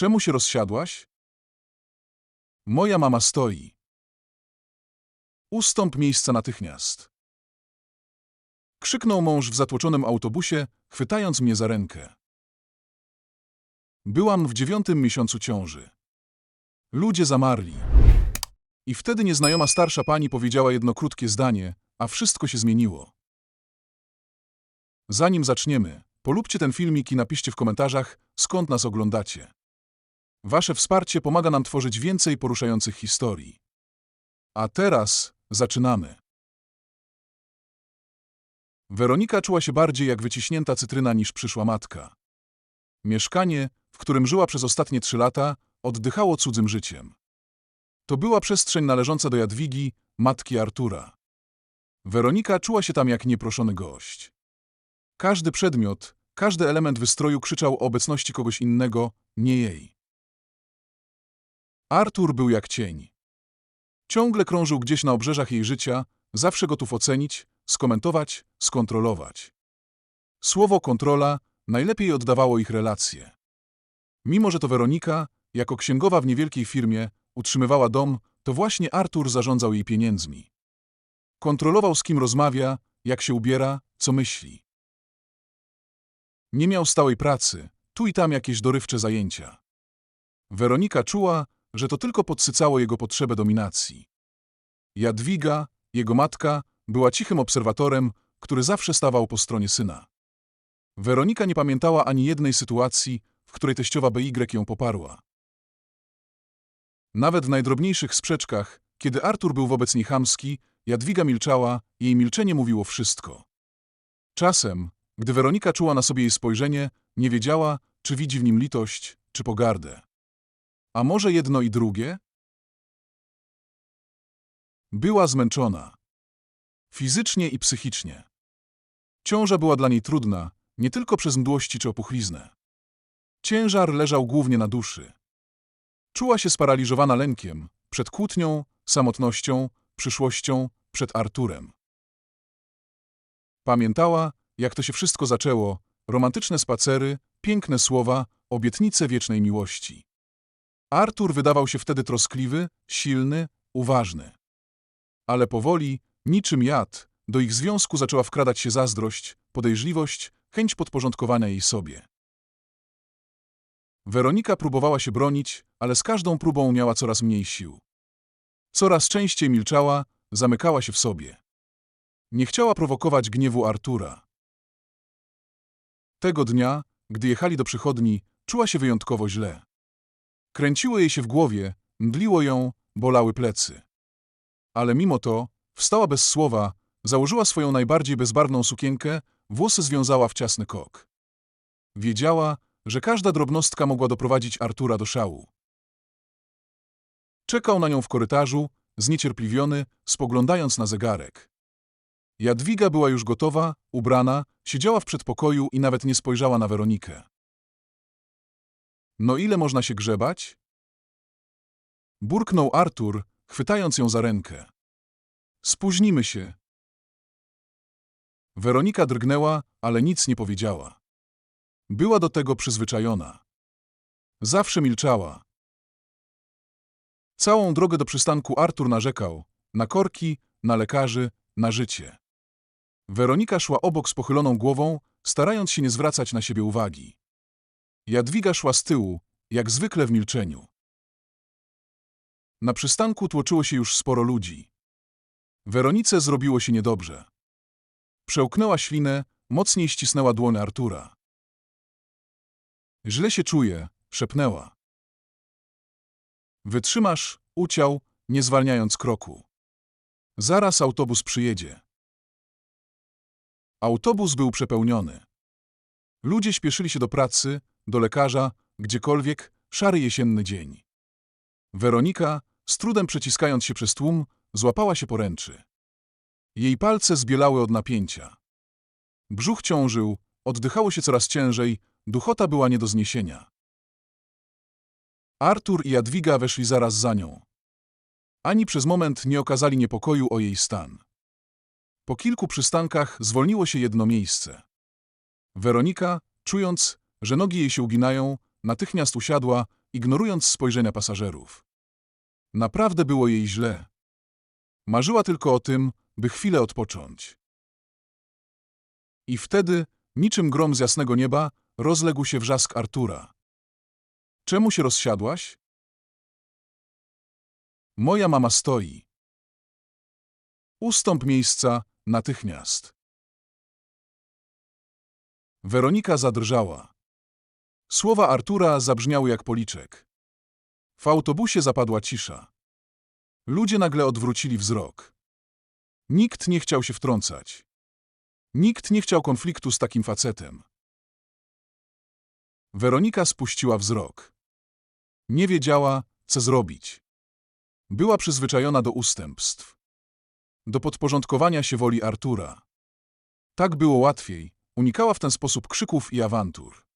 Czemu się rozsiadłaś? Moja mama stoi. Ustąp miejsca natychmiast. Krzyknął mąż w zatłoczonym autobusie, chwytając mnie za rękę. Byłam w dziewiątym miesiącu ciąży. Ludzie zamarli. I wtedy nieznajoma starsza pani powiedziała jedno krótkie zdanie, a wszystko się zmieniło. Zanim zaczniemy, polubcie ten filmik i napiszcie w komentarzach, skąd nas oglądacie. Wasze wsparcie pomaga nam tworzyć więcej poruszających historii. A teraz zaczynamy. Weronika czuła się bardziej jak wyciśnięta cytryna niż przyszła matka. Mieszkanie, w którym żyła przez ostatnie trzy lata, oddychało cudzym życiem. To była przestrzeń należąca do Jadwigi, matki Artura. Weronika czuła się tam jak nieproszony gość. Każdy przedmiot, każdy element wystroju krzyczał o obecności kogoś innego, nie jej. Artur był jak cień. Ciągle krążył gdzieś na obrzeżach jej życia, zawsze gotów ocenić, skomentować, skontrolować. Słowo kontrola najlepiej oddawało ich relacje. Mimo, że to Weronika, jako księgowa w niewielkiej firmie, utrzymywała dom, to właśnie Artur zarządzał jej pieniędzmi. Kontrolował z kim rozmawia, jak się ubiera, co myśli. Nie miał stałej pracy, tu i tam jakieś dorywcze zajęcia. Weronika czuła, że to tylko podsycało jego potrzebę dominacji. Jadwiga, jego matka, była cichym obserwatorem, który zawsze stawał po stronie syna. Weronika nie pamiętała ani jednej sytuacji, w której teściowa BY ją poparła. Nawet w najdrobniejszych sprzeczkach, kiedy Artur był wobec niej chamski, Jadwiga milczała, jej milczenie mówiło wszystko. Czasem, gdy Weronika czuła na sobie jej spojrzenie, nie wiedziała, czy widzi w nim litość, czy pogardę. A może jedno i drugie? Była zmęczona. Fizycznie i psychicznie. Ciąża była dla niej trudna, nie tylko przez mdłości czy opuchliznę. Ciężar leżał głównie na duszy. Czuła się sparaliżowana lękiem, przed kłótnią, samotnością, przyszłością, przed Arturem. Pamiętała, jak to się wszystko zaczęło, romantyczne spacery, piękne słowa, obietnice wiecznej miłości. Artur wydawał się wtedy troskliwy, silny, uważny. Ale powoli, niczym jad, do ich związku zaczęła wkradać się zazdrość, podejrzliwość, chęć podporządkowania jej sobie. Weronika próbowała się bronić, ale z każdą próbą miała coraz mniej sił. Coraz częściej milczała, zamykała się w sobie. Nie chciała prowokować gniewu Artura. Tego dnia, gdy jechali do przychodni, czuła się wyjątkowo źle. Kręciło jej się w głowie, mdliło ją, bolały plecy. Ale mimo to wstała bez słowa, założyła swoją najbardziej bezbarwną sukienkę, włosy związała w ciasny kok. Wiedziała, że każda drobnostka mogła doprowadzić Artura do szału. Czekał na nią w korytarzu, zniecierpliwiony, spoglądając na zegarek. Jadwiga była już gotowa, ubrana, siedziała w przedpokoju i nawet nie spojrzała na Weronikę. No ile można się grzebać? Burknął Artur, chwytając ją za rękę. Spóźnimy się. Weronika drgnęła, ale nic nie powiedziała. Była do tego przyzwyczajona. Zawsze milczała. Całą drogę do przystanku Artur narzekał na korki, na lekarzy, na życie. Weronika szła obok z pochyloną głową, starając się nie zwracać na siebie uwagi. Jadwiga szła z tyłu, jak zwykle w milczeniu. Na przystanku tłoczyło się już sporo ludzi. Weronice zrobiło się niedobrze. Przełknęła ślinę, mocniej ścisnęła dłoń Artura. Źle się czuje, szepnęła. Wytrzymasz, uciął, nie zwalniając kroku. Zaraz autobus przyjedzie. Autobus był przepełniony. Ludzie śpieszyli się do pracy, do lekarza, gdziekolwiek, szary jesienny dzień. Weronika, z trudem przeciskając się przez tłum, złapała się poręczy. Jej palce zbielały od napięcia. Brzuch ciążył, oddychało się coraz ciężej, duchota była nie do zniesienia. Artur i Jadwiga weszli zaraz za nią. Ani przez moment nie okazali niepokoju o jej stan. Po kilku przystankach zwolniło się jedno miejsce. Weronika, czując, że nogi jej się uginają, natychmiast usiadła, ignorując spojrzenia pasażerów. Naprawdę było jej źle. Marzyła tylko o tym, by chwilę odpocząć. I wtedy, niczym grom z jasnego nieba, rozległ się wrzask Artura. Czemu się rozsiadłaś? Moja mama stoi. Ustąp miejsca natychmiast. Weronika zadrżała. Słowa Artura zabrzmiały jak policzek. W autobusie zapadła cisza. Ludzie nagle odwrócili wzrok. Nikt nie chciał się wtrącać. Nikt nie chciał konfliktu z takim facetem. Weronika spuściła wzrok. Nie wiedziała, co zrobić. Była przyzwyczajona do ustępstw. Do podporządkowania się woli Artura. Tak było łatwiej, unikała w ten sposób krzyków i awantur.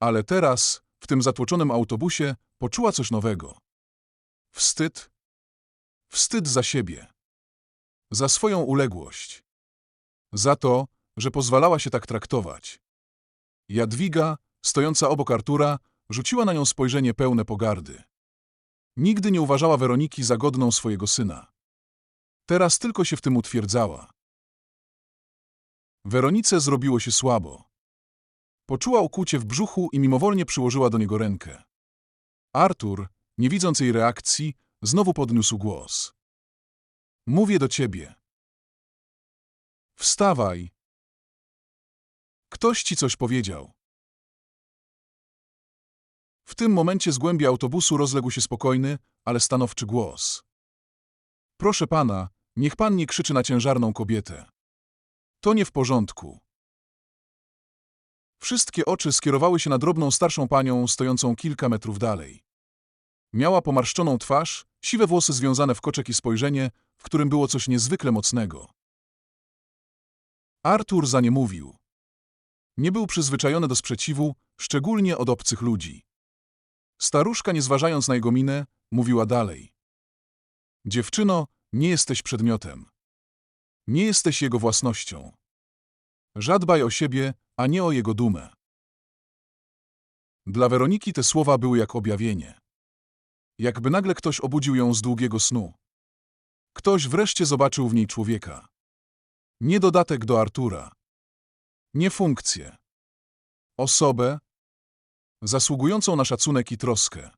Ale teraz, w tym zatłoczonym autobusie, poczuła coś nowego. Wstyd. Wstyd za siebie. Za swoją uległość. Za to, że pozwalała się tak traktować. Jadwiga, stojąca obok Artura, rzuciła na nią spojrzenie pełne pogardy. Nigdy nie uważała Weroniki za godną swojego syna. Teraz tylko się w tym utwierdzała. Weronice zrobiło się słabo. Poczuła ukucie w brzuchu i mimowolnie przyłożyła do niego rękę. Artur, nie widząc jej reakcji, znowu podniósł głos. Mówię do ciebie. Wstawaj. Ktoś ci coś powiedział. W tym momencie z głębi autobusu rozległ się spokojny, ale stanowczy głos. Proszę pana, niech pan nie krzyczy na ciężarną kobietę. To nie w porządku. Wszystkie oczy skierowały się na drobną starszą panią stojącą kilka metrów dalej. Miała pomarszczoną twarz, siwe włosy związane w koczek i spojrzenie, w którym było coś niezwykle mocnego. Artur za nie mówił. Nie był przyzwyczajony do sprzeciwu, szczególnie od obcych ludzi. Staruszka, nie zważając na jego minę, mówiła dalej. Dziewczyno, nie jesteś przedmiotem. Nie jesteś jego własnością. Żadbaj o siebie, a nie o jego dumę. Dla Weroniki te słowa były jak objawienie. Jakby nagle ktoś obudził ją z długiego snu. Ktoś wreszcie zobaczył w niej człowieka. Nie dodatek do Artura. Nie funkcję. Osobę, zasługującą na szacunek i troskę.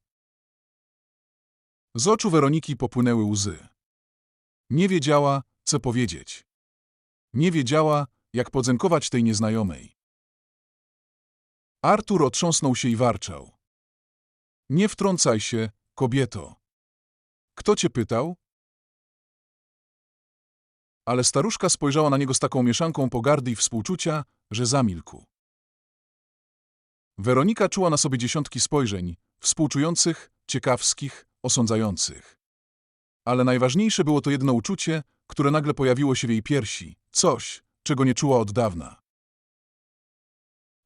Z oczu Weroniki popłynęły łzy. Nie wiedziała, co powiedzieć. Nie wiedziała, jak podzękować tej nieznajomej. Artur otrząsnął się i warczał. Nie wtrącaj się, kobieto. Kto cię pytał? Ale staruszka spojrzała na niego z taką mieszanką pogardy i współczucia, że zamilkł. Weronika czuła na sobie dziesiątki spojrzeń, współczujących, ciekawskich, osądzających. Ale najważniejsze było to jedno uczucie, które nagle pojawiło się w jej piersi, coś, czego nie czuła od dawna.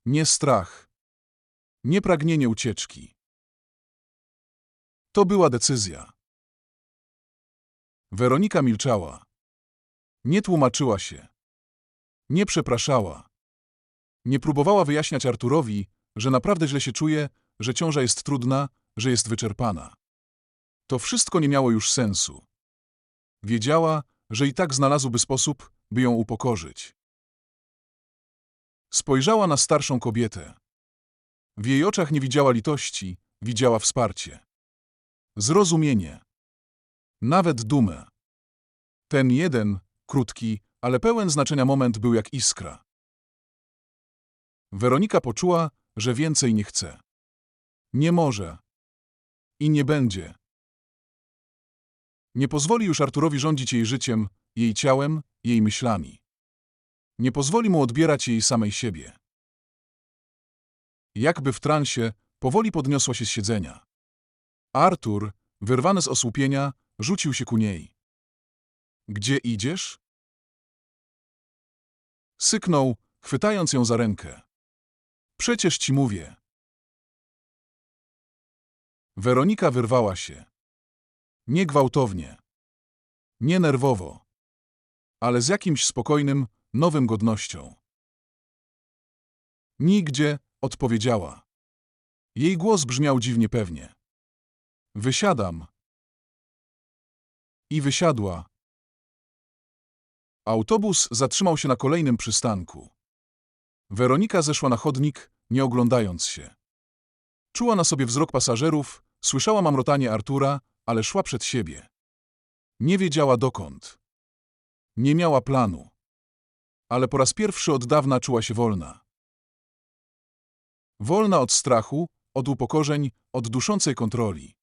Nie strach. Nie pragnienie ucieczki. To była decyzja. Weronika milczała. Nie tłumaczyła się. Nie przepraszała. Nie próbowała wyjaśniać Arturowi, że naprawdę źle się czuje, że ciąża jest trudna, że jest wyczerpana. To wszystko nie miało już sensu. Wiedziała, że i tak znalazłby sposób, by ją upokorzyć. Spojrzała na starszą kobietę. W jej oczach nie widziała litości, widziała wsparcie. Zrozumienie. Nawet dumę. Ten jeden, krótki, ale pełen znaczenia moment był jak iskra. Weronika poczuła, że więcej nie chce. Nie może. I nie będzie. Nie pozwoli już Arturowi rządzić jej życiem, jej ciałem, jej myślami. Nie pozwoli mu odbierać jej samej siebie. Jakby w transie, powoli podniosła się z siedzenia. Artur, wyrwany z osłupienia, rzucił się ku niej. Gdzie idziesz? Syknął, chwytając ją za rękę. Przecież ci mówię. Weronika wyrwała się. Nie gwałtownie. Nie nerwowo. Ale z jakimś spokojnym, nowym godnością. Nigdzie, odpowiedziała. Jej głos brzmiał dziwnie pewnie. Wysiadam. I wysiadła. Autobus zatrzymał się na kolejnym przystanku. Weronika zeszła na chodnik, nie oglądając się. Czuła na sobie wzrok pasażerów, słyszała mamrotanie Artura, ale szła przed siebie. Nie wiedziała dokąd. Nie miała planu. Ale po raz pierwszy od dawna czuła się wolna. Wolna od strachu, od upokorzeń, od duszącej kontroli.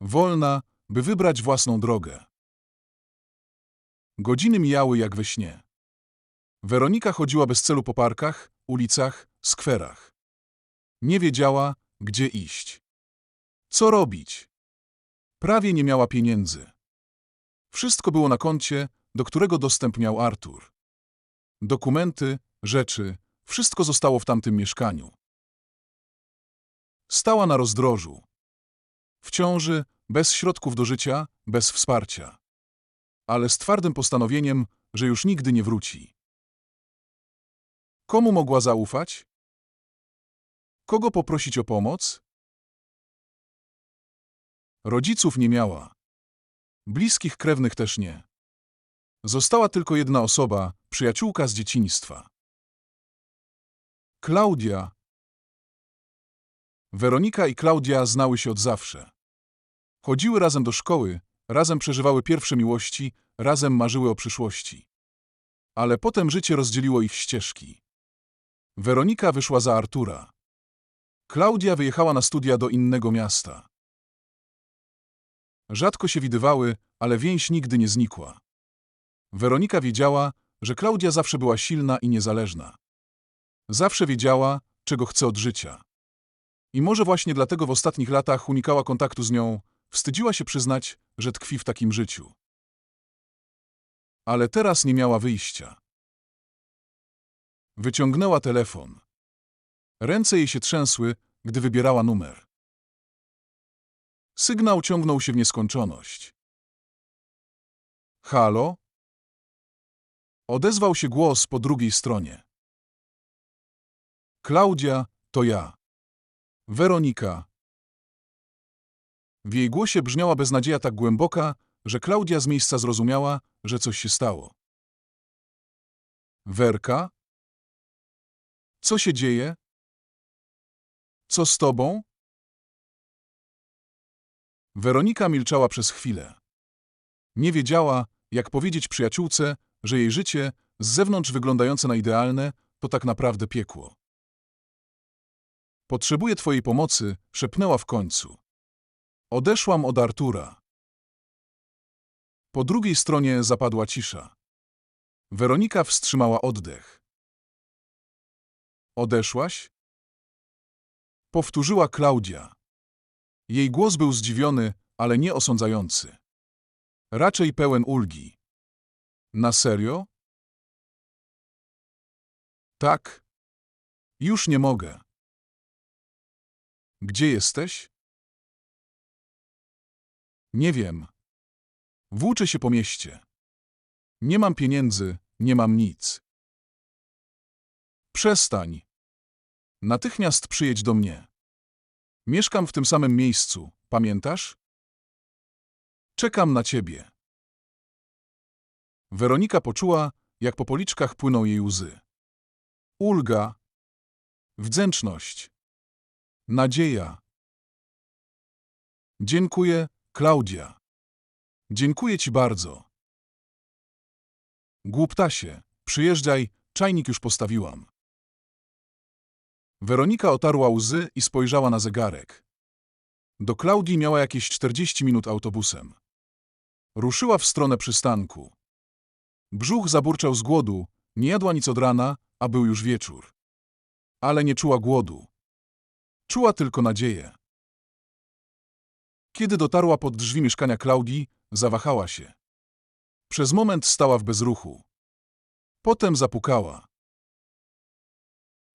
Wolna, by wybrać własną drogę. Godziny mijały jak we śnie. Weronika chodziła bez celu po parkach, ulicach, skwerach. Nie wiedziała, gdzie iść. Co robić? Prawie nie miała pieniędzy. Wszystko było na koncie, do którego dostęp miał Artur. Dokumenty, rzeczy, wszystko zostało w tamtym mieszkaniu. Stała na rozdrożu. W ciąży, bez środków do życia, bez wsparcia. Ale z twardym postanowieniem, że już nigdy nie wróci. Komu mogła zaufać? Kogo poprosić o pomoc? Rodziców nie miała. Bliskich krewnych też nie. Została tylko jedna osoba, przyjaciółka z dzieciństwa. Klaudia. Weronika i Klaudia znały się od zawsze. Chodziły razem do szkoły, razem przeżywały pierwsze miłości, razem marzyły o przyszłości. Ale potem życie rozdzieliło ich ścieżki. Weronika wyszła za Artura. Klaudia wyjechała na studia do innego miasta. Rzadko się widywały, ale więź nigdy nie znikła. Weronika wiedziała, że Klaudia zawsze była silna i niezależna. Zawsze wiedziała, czego chce od życia. I może właśnie dlatego w ostatnich latach unikała kontaktu z nią, wstydziła się przyznać, że tkwi w takim życiu. Ale teraz nie miała wyjścia. Wyciągnęła telefon. Ręce jej się trzęsły, gdy wybierała numer. Sygnał ciągnął się w nieskończoność. Halo? Odezwał się głos po drugiej stronie. Klaudia, to ja. Weronika. W jej głosie brzmiała beznadzieja tak głęboka, że Klaudia z miejsca zrozumiała, że coś się stało. Werka? Co się dzieje? Co z tobą? Weronika milczała przez chwilę. Nie wiedziała, jak powiedzieć przyjaciółce, że jej życie, z zewnątrz wyglądające na idealne, to tak naprawdę piekło. Potrzebuję twojej pomocy, szepnęła w końcu. Odeszłam od Artura. Po drugiej stronie zapadła cisza. Weronika wstrzymała oddech. Odeszłaś? Powtórzyła Klaudia. Jej głos był zdziwiony, ale nie osądzający. Raczej pełen ulgi. Na serio? Tak. Już nie mogę. Gdzie jesteś? Nie wiem. Włóczę się po mieście. Nie mam pieniędzy, nie mam nic. Przestań. Natychmiast przyjedź do mnie. Mieszkam w tym samym miejscu, pamiętasz? Czekam na ciebie. Weronika poczuła, jak po policzkach płyną jej łzy. Ulga, wdzięczność, nadzieja. Dziękuję, Klaudia. Dziękuję ci bardzo. Głuptasie, przyjeżdżaj, czajnik już postawiłam. Weronika otarła łzy i spojrzała na zegarek. Do Klaudii miała jakieś 40 minut autobusem. Ruszyła w stronę przystanku. Brzuch zaburczał z głodu, nie jadła nic od rana, a był już wieczór. Ale nie czuła głodu. Czuła tylko nadzieję. Kiedy dotarła pod drzwi mieszkania Klaudii, zawahała się. Przez moment stała w bezruchu. Potem zapukała.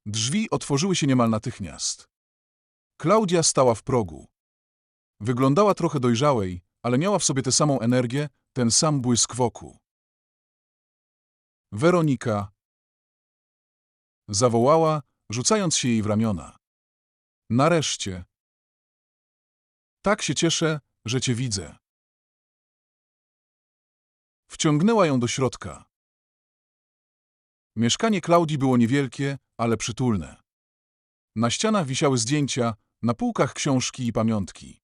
Drzwi otworzyły się niemal natychmiast. Klaudia stała w progu. Wyglądała trochę dojrzałej, ale miała w sobie tę samą energię, ten sam błysk wokół. Weronika zawołała, rzucając się jej w ramiona. Nareszcie. Tak się cieszę, że cię widzę. Wciągnęła ją do środka. Mieszkanie Klaudii było niewielkie, ale przytulne. Na ścianach wisiały zdjęcia, na półkach książki i pamiątki.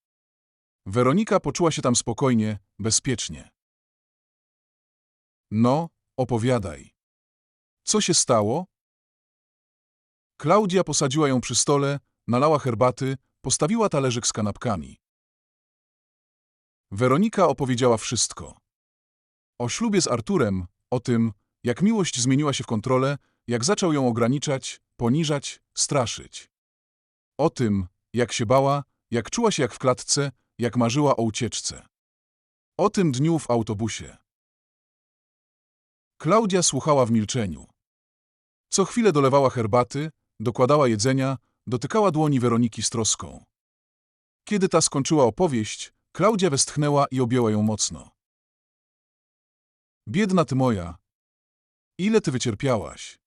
Weronika poczuła się tam spokojnie, bezpiecznie. No, opowiadaj. Co się stało? Klaudia posadziła ją przy stole, nalała herbaty, postawiła talerzyk z kanapkami. Weronika opowiedziała wszystko. O ślubie z Arturem, o tym, jak miłość zmieniła się w kontrolę, jak zaczął ją ograniczać, poniżać, straszyć. O tym, jak się bała, jak czuła się jak w klatce, jak marzyła o ucieczce. O tym dniu w autobusie. Klaudia słuchała w milczeniu. Co chwilę dolewała herbaty, dokładała jedzenia, dotykała dłoni Weroniki z troską. Kiedy ta skończyła opowieść, Klaudia westchnęła i objęła ją mocno. Biedna ty moja, ile ty wycierpiałaś.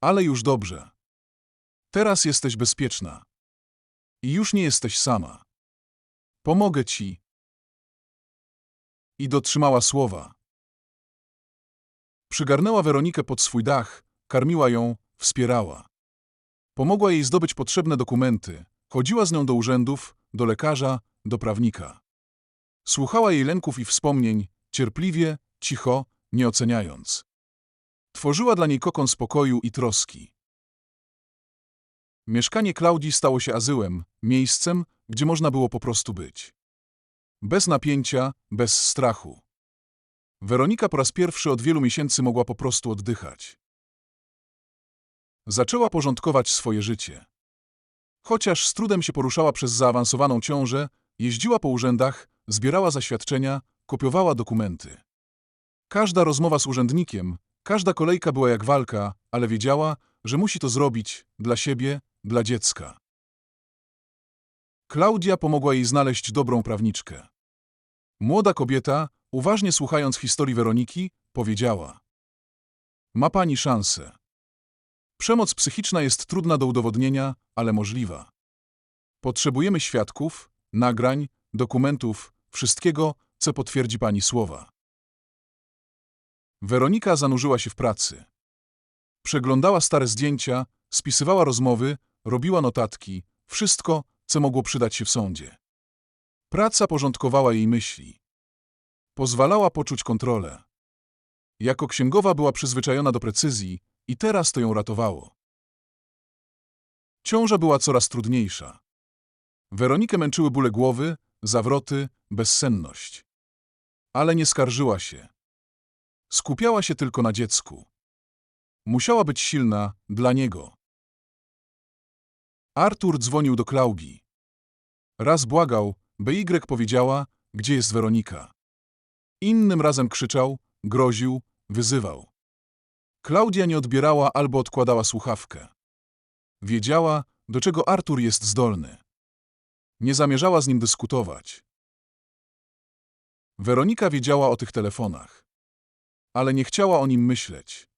Ale już dobrze. Teraz jesteś bezpieczna. I już nie jesteś sama. Pomogę ci. I dotrzymała słowa. Przygarnęła Weronikę pod swój dach, karmiła ją, wspierała. Pomogła jej zdobyć potrzebne dokumenty, chodziła z nią do urzędów, do lekarza, do prawnika. Słuchała jej lęków i wspomnień, cierpliwie, cicho, nie oceniając. Tworzyła dla niej kokon spokoju i troski. Mieszkanie Klaudii stało się azyłem, miejscem, gdzie można było po prostu być. Bez napięcia, bez strachu. Weronika po raz pierwszy od wielu miesięcy mogła po prostu oddychać. Zaczęła porządkować swoje życie. Chociaż z trudem się poruszała przez zaawansowaną ciążę, jeździła po urzędach, zbierała zaświadczenia, kopiowała dokumenty. Każda rozmowa z urzędnikiem, każda kolejka była jak walka, ale wiedziała, że musi to zrobić dla siebie, dla dziecka. Klaudia pomogła jej znaleźć dobrą prawniczkę. Młoda kobieta, uważnie słuchając historii Weroniki, powiedziała: Ma pani szansę. Przemoc psychiczna jest trudna do udowodnienia, ale możliwa. Potrzebujemy świadków, nagrań, dokumentów, wszystkiego, co potwierdzi pani słowa. Weronika zanurzyła się w pracy. Przeglądała stare zdjęcia, spisywała rozmowy, robiła notatki, wszystko, co mogło przydać się w sądzie. Praca porządkowała jej myśli. Pozwalała poczuć kontrolę. Jako księgowa była przyzwyczajona do precyzji i teraz to ją ratowało. Ciąża była coraz trudniejsza. Weronikę męczyły bóle głowy, zawroty, bezsenność. Ale nie skarżyła się. Skupiała się tylko na dziecku. Musiała być silna dla niego. Artur dzwonił do Klaudii. Raz błagał, by Y powiedziała, gdzie jest Weronika. Innym razem krzyczał, groził, wyzywał. Klaudia nie odbierała albo odkładała słuchawkę. Wiedziała, do czego Artur jest zdolny. Nie zamierzała z nim dyskutować. Weronika wiedziała o tych telefonach. Ale nie chciała o nim myśleć.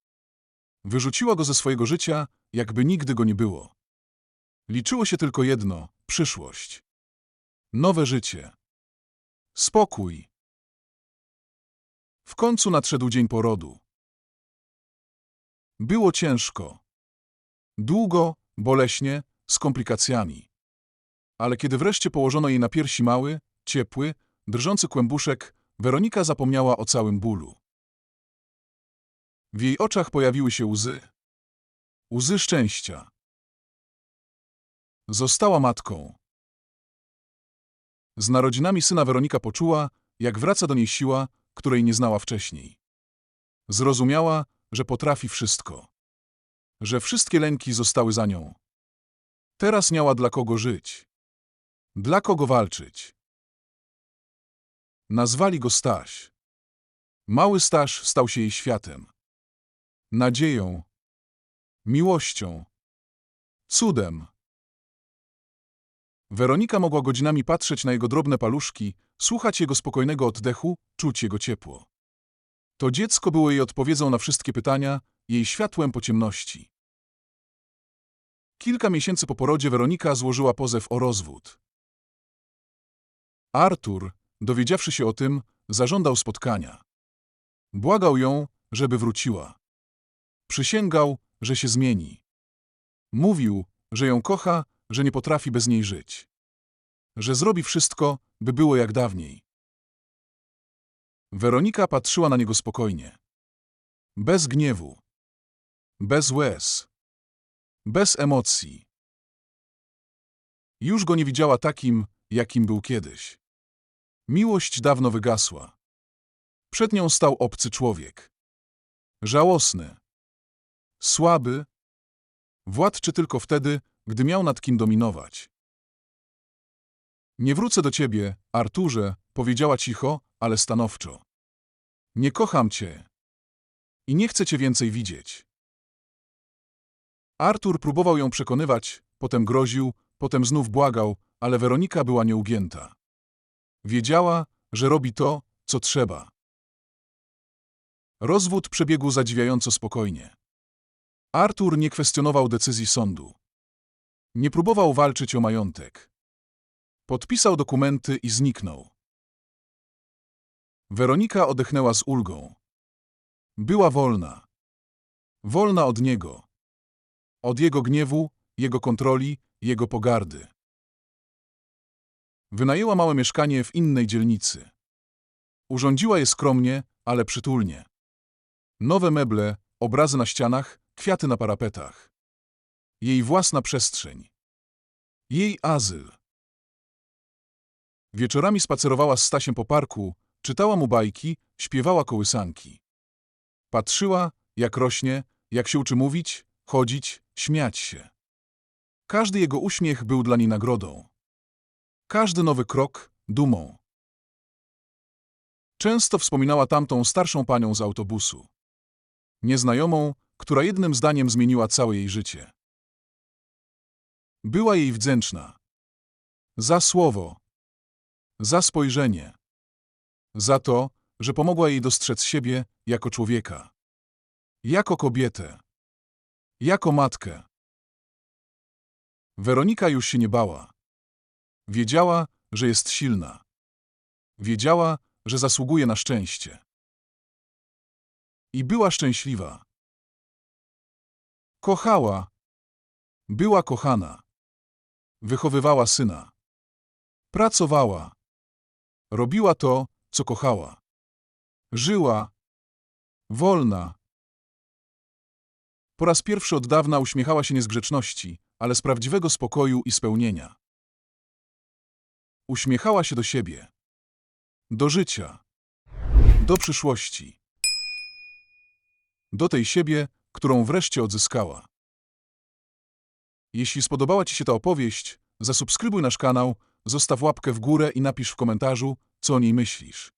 Wyrzuciła go ze swojego życia, jakby nigdy go nie było. Liczyło się tylko jedno – przyszłość. Nowe życie. Spokój. W końcu nadszedł dzień porodu. Było ciężko. Długo, boleśnie, z komplikacjami. Ale kiedy wreszcie położono jej na piersi mały, ciepły, drżący kłębuszek, Weronika zapomniała o całym bólu. W jej oczach pojawiły się łzy. Łzy szczęścia. Została matką. Z narodzinami syna Weronika poczuła, jak wraca do niej siła, której nie znała wcześniej. Zrozumiała, że potrafi wszystko. Że wszystkie lęki zostały za nią. Teraz miała dla kogo żyć. Dla kogo walczyć. Nazwali go Staś. Mały Staś stał się jej światem. Nadzieją. Miłością. Cudem. Weronika mogła godzinami patrzeć na jego drobne paluszki, słuchać jego spokojnego oddechu, czuć jego ciepło. To dziecko było jej odpowiedzią na wszystkie pytania, jej światłem po ciemności. Kilka miesięcy po porodzie Weronika złożyła pozew o rozwód. Artur, dowiedziawszy się o tym, zażądał spotkania. Błagał ją, żeby wróciła. Przysięgał, że się zmieni. Mówił, że ją kocha, że nie potrafi bez niej żyć. Że zrobi wszystko, by było jak dawniej. Weronika patrzyła na niego spokojnie. Bez gniewu. Bez łez. Bez emocji. Już go nie widziała takim, jakim był kiedyś. Miłość dawno wygasła. Przed nią stał obcy człowiek. Żałosny. Słaby. Władczy tylko wtedy, gdy miał nad kim dominować. Nie wrócę do ciebie, Arturze, powiedziała cicho, ale stanowczo. Nie kocham cię. I nie chcę cię więcej widzieć. Artur próbował ją przekonywać, potem groził, potem znów błagał, ale Weronika była nieugięta. Wiedziała, że robi to, co trzeba. Rozwód przebiegł zadziwiająco spokojnie. Artur nie kwestionował decyzji sądu. Nie próbował walczyć o majątek. Podpisał dokumenty i zniknął. Weronika odetchnęła z ulgą. Była wolna. Wolna od niego. Od jego gniewu, jego kontroli, jego pogardy. Wynajęła małe mieszkanie w innej dzielnicy. Urządziła je skromnie, ale przytulnie. Nowe meble, obrazy na ścianach, kwiaty na parapetach. Jej własna przestrzeń. Jej azyl. Wieczorami spacerowała z Stasiem po parku, czytała mu bajki, śpiewała kołysanki. Patrzyła, jak rośnie, jak się uczy mówić, chodzić, śmiać się. Każdy jego uśmiech był dla niej nagrodą. Każdy nowy krok dumą. Często wspominała tamtą starszą panią z autobusu. Nieznajomą, która jednym zdaniem zmieniła całe jej życie. Była jej wdzięczna. Za słowo. Za spojrzenie. Za to, że pomogła jej dostrzec siebie jako człowieka. Jako kobietę. Jako matkę. Weronika już się nie bała. Wiedziała, że jest silna. Wiedziała, że zasługuje na szczęście. I była szczęśliwa. Kochała. Była kochana. Wychowywała syna. Pracowała. Robiła to, co kochała. Żyła. Wolna. Po raz pierwszy od dawna uśmiechała się nie z grzeczności, ale z prawdziwego spokoju i spełnienia. Uśmiechała się do siebie. Do życia. Do przyszłości. Do tej siebie, którą wreszcie odzyskała. Jeśli spodobała Ci się ta opowieść, zasubskrybuj nasz kanał, zostaw łapkę w górę i napisz w komentarzu, co o niej myślisz.